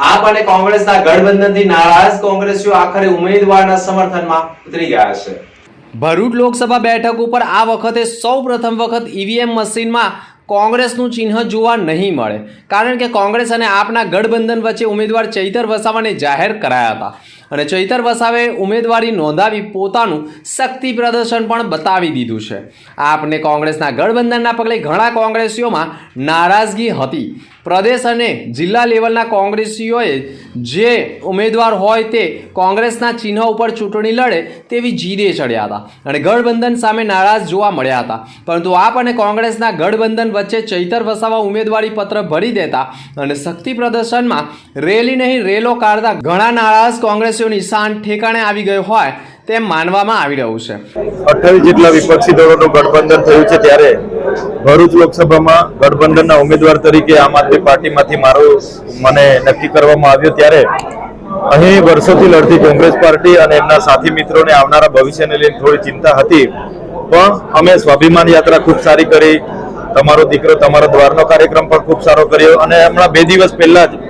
આપ અને કોંગ્રેસના ગઠબંધનથી નારાજ કોંગ્રેસીઓ આખરે ઉમેદવારના સમર્થનમાં ઉતરી ગયા છે. ભરૂચ લોકસભા બેઠક ઉપર આ વખતે સૌ પ્રથમ વખત ઈવીએમ મશીનમાં કોંગ્રેસનું ચિહ્ન જોવા નહીં મળે. કારણ કે કોંગ્રેસ અને આપના ગઠબંધન વચ્ચે ઉમેદવાર ચૈતર વસાવાને જાહેર કરાયા હતા. અને ચૈતર વસાવે ઉમેદવારી નોંધાવી પોતાનું શક્તિ પ્રદર્શન પણ બતાવી દીધું છે. આપને કોંગ્રેસના ગઠબંધનના પગલે ઘણા કોંગ્રેસીઓમાં નારાજગી હતી. પ્રદેશ અને જિલ્લા લેવલના કોંગ્રેસીઓએ જે ઉમેદવાર હોય તે કોંગ્રેસના ચિહ્ન ઉપર ચૂંટણી લડે તેવી જીદે ચડ્યા હતા અને ગઠબંધન સામે નારાજ જોવા મળ્યા હતા. પરંતુ આપ અને કોંગ્રેસના ગઠબંધન વચ્ચે ચૈતર વસાવા ઉમેદવારી પત્ર ભરી દેતા અને શક્તિ પ્રદર્શનમાં રેલી નહીં, રેલો કાઢતા ઘણા નારાજ કોંગ્રેસીઓ નિશાન ઠેકાણે આવી ગયો હોય તેમ માનવામાં આવી રહ્યું છે. અઠાવીસ જેટલા વિપક્ષી દળોનું ગઠબંધન થયું છે ત્યારે ભરૂચ લોકસભામાં ગઠબંધનના ઉમેદવાર તરીકે આમ આદમી પાર્ટીમાંથી મારો મને નક્કી કરવામાં આવ્યું ત્યારે અહીં વર્ષોથી લડતી કોંગ્રેસ પાર્ટી અને એમના સાથી મિત્રોને આવનારા ભવિષ્યને લઈને થોડી ચિંતા હતી. પણ અમે સ્વાભિમાન યાત્રા ખૂબ સારી કરી. તમારો દીકરો તમારો દ્વારનો કાર્યક્રમ પણ ખૂબ સારો કર્યો અને હમણાં બે દિવસ પહેલા જ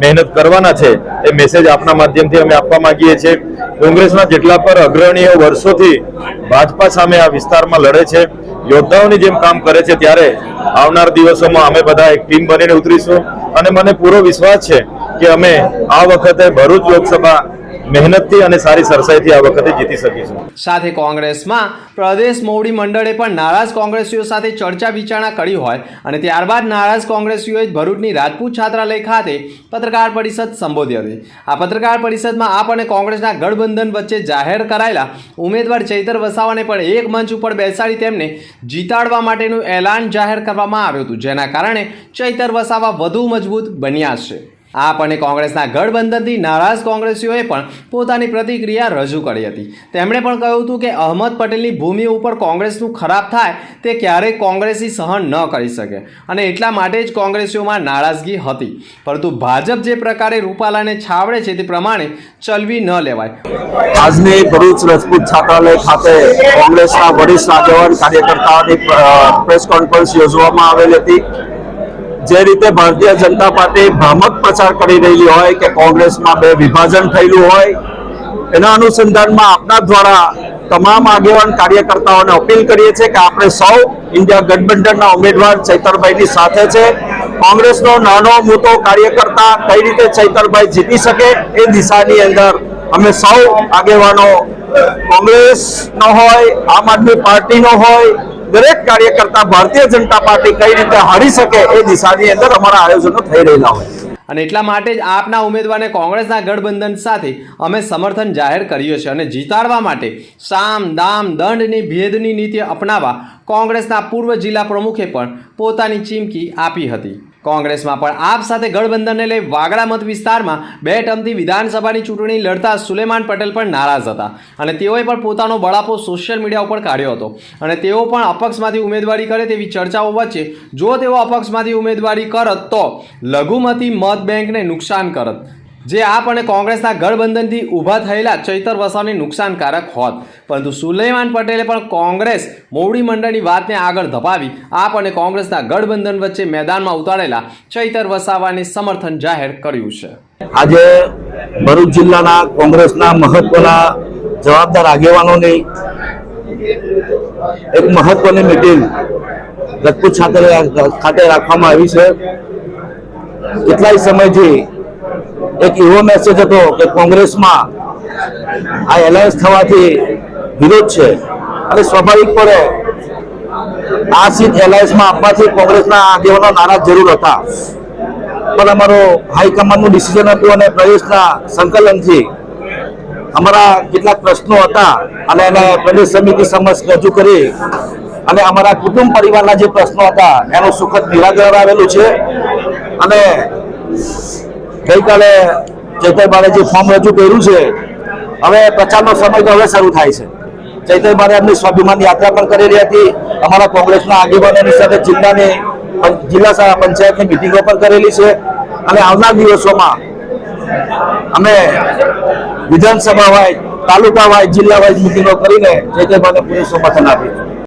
મહેનત કરવાના છે, એ મેસેજ આપના માધ્યમથી અમે આપવા માંગીએ છીએ. કોંગ્રેસના જેટલા પર અગ્રણીઓ વર્ષોથી ભાજપા સામે આ વિસ્તારમાં લડે છે, યોદ્ધાઓની જેમ કામ કરે છે, ત્યારે આવનાર દિવસોમાં અમે બધા એક ટીમ બનીને ઉતરીશું. અને મને પૂરો વિશ્વાસ છે કે અમે આ વખતે ભરૂચ લોકસભા મહેનતથી અને સારી સરસાઈથી આ વખતે જીતી શકીશું. સાથે કોંગ્રેસમાં પ્રદેશ મોવડી મંડળે પણ નારાજ કોંગ્રેસીઓ સાથે ચર્ચા વિચારણા કરી હોય અને ત્યારબાદ નારાજ કોંગ્રેસીઓએ ભરૂચની રાજપૂત છાત્રાલય ખાતે પત્રકાર પરિષદ સંબોધી હતી. આ પત્રકાર પરિષદમાં આપ અને કોંગ્રેસના ગઠબંધન વચ્ચે જાહેર કરાયેલા ઉમેદવાર ચૈતર વસાવાને પણ એક મંચ ઉપર બેસાડી તેમને જીતાડવા માટેનું એલાન જાહેર કરવામાં આવ્યું હતું, જેના કારણે ચૈતર વસાવા વધુ મજબૂત બન્યા છે. આપ અને કોંગ્રેસના ગઠબંધનથી નારાજ કોંગ્રેસીઓએ પણ પોતાની પ્રતિક્રિયા રજૂ કરી હતી. તેમણે પણ કહ્યું હતું કે અહમદ પટેલની ભૂમિ ઉપર કોંગ્રેસનું ખરાબ થાય તે ક્યારેય કોંગ્રેસી સહન ન કરી શકે અને એટલા માટે જ કોંગ્રેસીઓમાં નારાજગી હતી. પરંતુ ભાજપ જે પ્રકારે રૂપાલાને છાવડે છે તે પ્રમાણે ચલવી ન લેવાય. આજની ભરૂચ રાજપૂત છાત્રાલય ખાતે કોંગ્રેસના વરિષ્ઠ આગેવાન કાર્યકર્તાઓની પ્રેસ કોન્ફરન્સ યોજવામાં આવેલી હતી. જે રીતે ભારતીય જનતા પાર્ટી ભ્રામક પ્રચાર કરી રહેલી હોય કે કોંગ્રેસમાં બે વિભાજન થયેલું હોય, એના અનુસંધાનમાં આપના દ્વારા તમામ આગેવાન કાર્યકર્તાઓને અપીલ કરીએ છીએ કે આપણે સૌ ઇન્ડિયા ગઠબંધનના ઉમેદવાર ચૈતરભાઈની સાથે છે. કોંગ્રેસનો નાનો મોટો કાર્યકર્તા કઈ રીતે ચૈતરભાઈ જીતી શકે એ દિશાની અંદર અમે સૌ આગેવાનો કોંગ્રેસનો હોય, આમ આદમી પાર્ટીનો હોય દરેક કાર્યકર્તા ભારતીય જનતા પાર્ટી કઈ રીતે હારી શકે એ દિશાની અંદર અમારા આયોજનો થઈ રહેલા હોય. અને એટલા માટે જ આપના ઉમેદવારને કોંગ્રેસના ગઠબંધન સાથે અમે સમર્થન જાહેર કર્યું છે અને જીતાડવા માટે સામ, દામ, દંડની, ભેદની નીતિ અપનાવવા કોંગ્રેસના પૂર્વ જિલ્લા પ્રમુખે પણ પોતાની ચીમકી આપી હતી. કોંગ્રેસમાં. પણ આપ સાથે ગઠબંધનને લઈ વાગડા મત વિસ્તારમાં બે ટર્મથી વિધાનસભાની ચૂંટણી લડતા સુલેમાન પટેલ પણ નારાજ હતા અને તેઓએ પણ પોતાનો બળાપો સોશિયલ મીડિયા ઉપર કાઢ્યો હતો. અને તેઓ પણ અપક્ષમાંથી ઉમેદવારી કરે તેવી ચર્ચાઓ વચ્ચે જો તેઓ અપક્ષમાંથી ઉમેદવારી કરત તો લઘુમતી મત બેંકને નુકસાન કરત. જે આપ અને કોંગ્રેસના ગઠબંધનથી ઊભા થયેલા ચૈતર વસાવને નુકસાનકારક હોત. પરંતુ સુલેમાન પટેલે પણ કોંગ્રેસ મોવડી મંડળની વાતને આગળ ધપાવી, આપ અને કોંગ્રેસના ગઠબંધન વચ્ચે મેદાનમાં ઉતારેલા ચૈતર વસાવાને સમર્થન જાહેર કર્યું છે. આજે ભરૂચ જિલ્લાના કોંગ્રેસના મહત્વના જવાબદાર આગેવાનોની એક મહત્વની મિટિંગ રાજપૂત ખાતે રાખવામાં આવી છે. કેટલાય સમયથી એક એવો મેસેજ હતો કે કોંગ્રેસમાં આ એલાયન્સ થવાથી વિરોધ છે. અને સ્વાભાવિકપણે આ સીટ એલાયન્સમાં આપવાથી કોંગ્રેસના આગેવાનો નારાજ જરૂર હતા. પણ અમારો હાઈકમાન્ડનું ડિસિઝન હતું અને પ્રદેશના સંકલનથી અમારા કેટલાક પ્રશ્નો હતા અને એને પ્રદેશ સમિતિ સમક્ષ રજૂ કરી અને અમારા કુટુંબ પરિવારના જે પ્રશ્નો હતા, એનું સુખદ નિરાકરણ આવેલું છે. અને ગઈકાલે ચેતરભાઈએ જે ફોર્મ રજૂ કર્યું છે. હવે પ્રચારનો સમય તો હવે શરૂ થાય છે. ચૈતન્યભાઈ એમની સ્વાભિમાન યાત્રા પણ કરેલી હતી. અમારા કોંગ્રેસના આગેવાનોની સાથે જિલ્લાની જિલ્લા પંચાયતની મિટિંગો પણ કરેલી છે. અને આવનાર દિવસોમાં અમે વિધાનસભા વાઇઝ, તાલુકા વાઇઝ, જિલ્લા વાઇઝ મિટિંગો કરીને ચૈતન્યભાઈને પૂરું સમર્થન આપીશું.